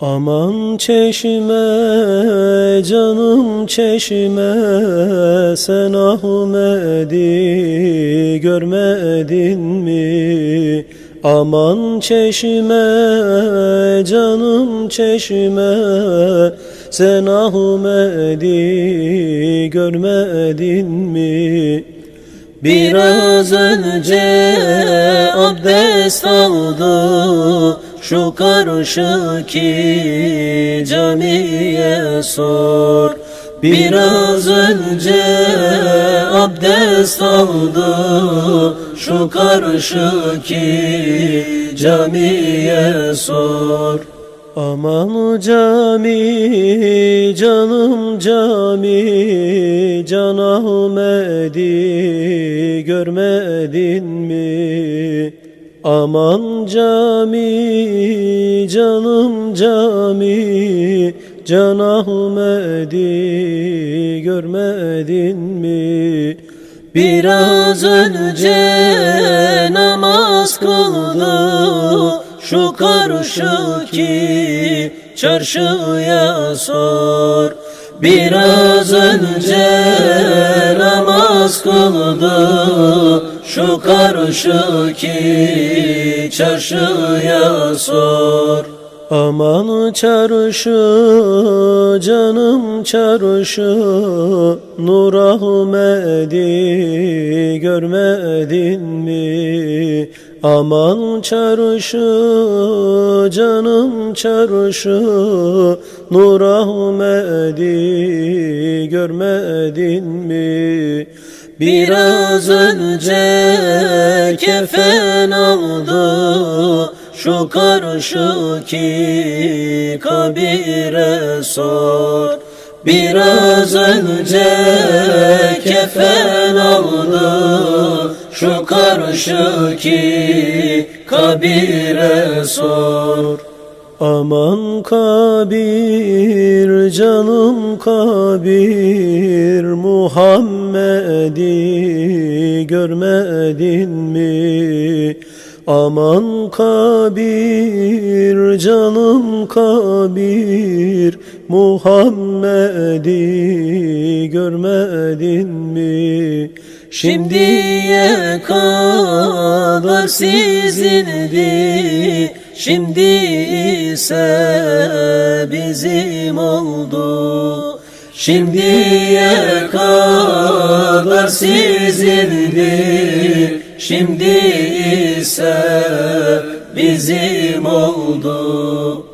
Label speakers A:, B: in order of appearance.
A: Aman çeşme canım çeşme sen Ahmet'i görmedin mi? Aman çeşme canım çeşme sen Ahmet'i görmedin mi? Biraz önce abdest aldı şu karşıki camiye sor. Biraz önce abdest aldı. Şu karşıki camiye sor. Aman cami canım cami Can Ahmet'i görmedin mi? Aman cami canım cami Can Ahmet'i görmedin mi? Biraz önce namaz kıldı şu karşıki çarşıya sor Biraz önce namaz kıldı şu karşıki çarşıya sor Aman çarşı canım çarşı Nur Ahmet'i görmedin mi? Aman çarşı canım çarşı Nur Ahmet'i görmedin mi? Biraz önce kefen aldı şu karşıki kabire sor Biraz önce kefen aldı şu karşıki kabire sor Aman kabir canım kabir Muhammed'i görmedin mi? Aman kabir canım kabir Muhammed'i görmedin mi? Şimdiye kadar sizindi Şimdi ise bizim oldu Şimdiye kadar sizindi Şimdi ise bizim oldu